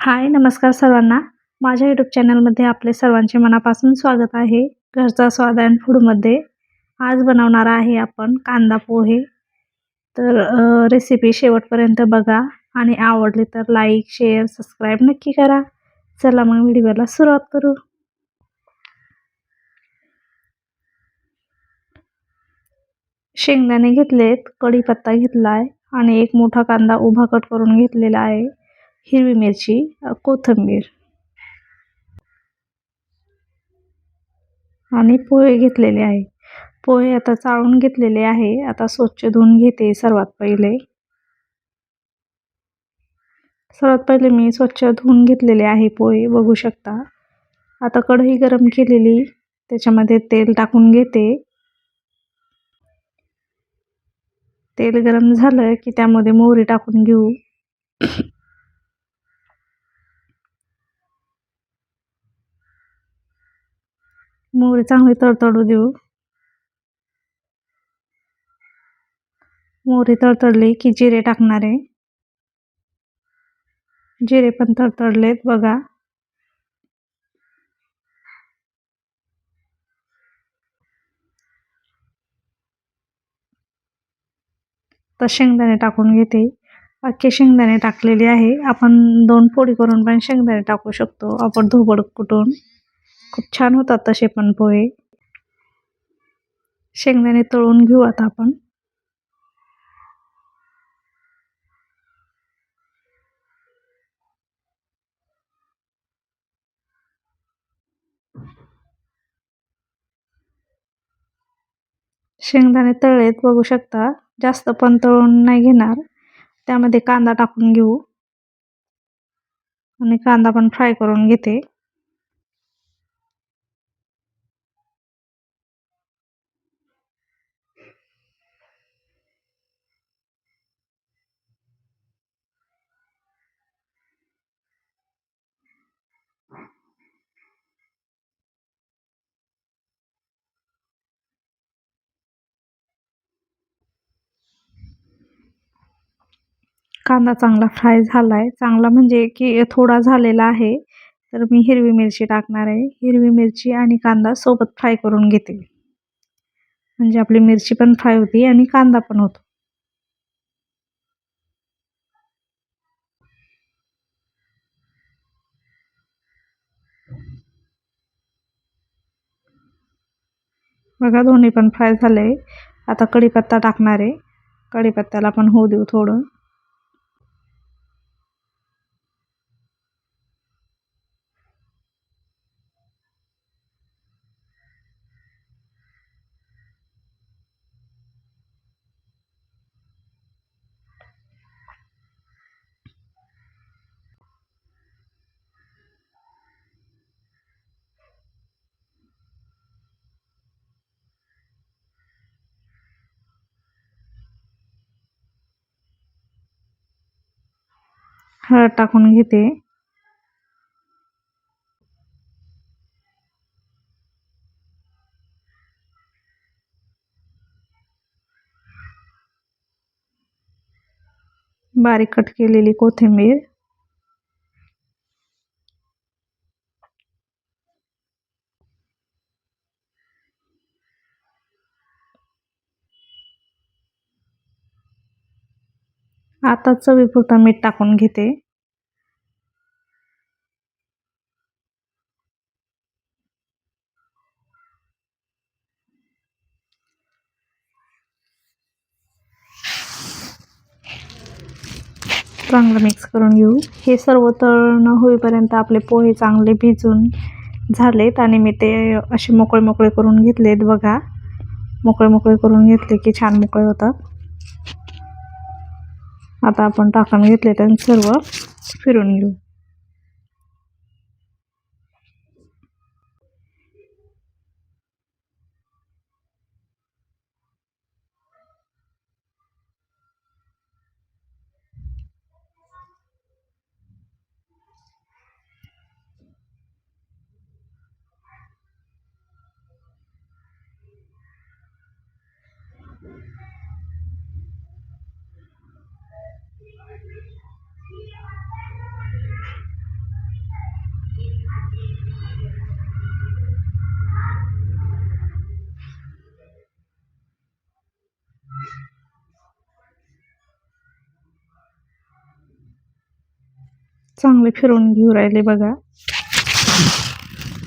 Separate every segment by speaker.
Speaker 1: हाय नमस्कार सर्वांना. माझ्या यूट्यूब चॅनलमध्ये आपले सर्वांचे मनापासून स्वागत आहे. घरचा स्वाद अँड फूडमध्ये आज बनवणार आहे आपण कांदा पोहे. तर रेसिपी शेवटपर्यंत बघा आणि आवडली तर लाईक शेअर सबस्क्राईब नक्की करा. चला मग व्हिडिओला सुरुवात करू. शेंगदाणे घेतलेत कढीपत्ता घेतला आहे आणि एक मोठा कांदा उभा कट करून घेतलेला आहे. हिरवी मिरची कोथिंबीर. आणि पोहे घेतलेले आहे. पोहे आता चाळून घेतलेले आहे. आता स्वच्छ धुवून घेते सर्वात पहिले. सर्वात पहिले मी स्वच्छ धुवून घेतलेले आहे पोहे बघू शकता. आता कढई गरम केलेली त्याच्यामध्ये तेल टाकून घेते. तेल गरम झालं की त्यामध्ये मोहरी टाकून घेऊ. मोहरी चांगली तडतडू देऊ. मोहरी तडतडली की जिरे टाकणारे जिरे पण तडतडलेत बघा. तर शेंगदाणे टाकून घेते. अख्खे शेंगदाणे टाकलेले आहे. आपण दोन पोळी करून पण शेंगदाणे टाकू शकतो. आपण धोबड कुटून खूप छान होतात तसे पण पोहे. शेंगदाणे तळून घेऊ आता आपण. शेंगदाणे तळलेत बघू शकता. जास्त पण तळून नाही घेणार. त्यामध्ये कांदा टाकून घेऊ. आणि कांदा पण फ्राय करून घेते. कांदा चांगला फ्राय झाला आहे चांगला म्हणजे की थोडा झालेला आहे. तर मी हिरवी मिरची टाकणार आहे. हिरवी मिरची आणि कांदा सोबत फ्राय करून घेते. म्हणजे आपली मिरची पण फ्राय होती आणि कांदा पण होतो. बघा दोन्ही पण फ्राय झाले. आता कढीपत्ता टाकणार आहे. कढीपत्त्याला पण होऊ देऊ थोडं. हळद टाकून घेते. बारीक कट केलेली कोथिंबीर. आता चवीपुरता मीठ टाकून घेते. चांगलं मिक्स करून घेऊ. हे सर्व तळणं होईपर्यंत आपले पोहे चांगले भिजून झालेत आणि मी ते असे मोकळे मोकळे करून घेतलेत बघा. मोकळे मोकळे करून घेतले की छान मोकळे होतात. आता आपण टाकून घेतले त्यांनी सर्व फिरून घेऊ. चांगले फिरवून घेऊ राहिले बघा.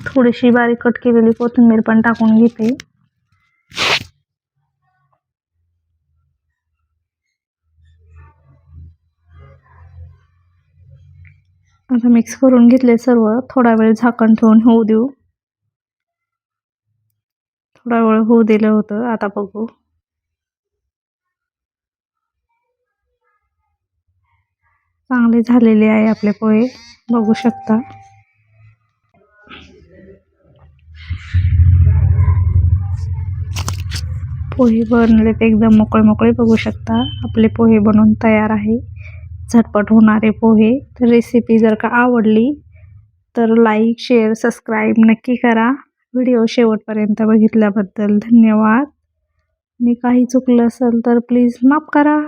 Speaker 1: थोडीशी बारीक कट केलेली कोथिंबीर पण टाकून घेते. आता मिक्स करून घेतले सर्व. थोडा वेळ झाकण ठेवून होऊ देऊ. थोडा वेळ होऊ दिलं होतं. आता बघू. चांगले झालेले आहे आपले पोहे. बघू शकता. पोहे बनलेत एकदम मोकळे मोकळे बघू शकता. आपले पोहे बनवून तयार आहे. झटपट होणारे पोहे. तर रेसिपी जर का आवडली तर लाईक शेअर सबस्क्राईब नक्की करा. व्हिडिओ शेवटपर्यंत बघितल्याबद्दल धन्यवाद. आणि काही चुकलं असेल तर प्लीज माफ करा.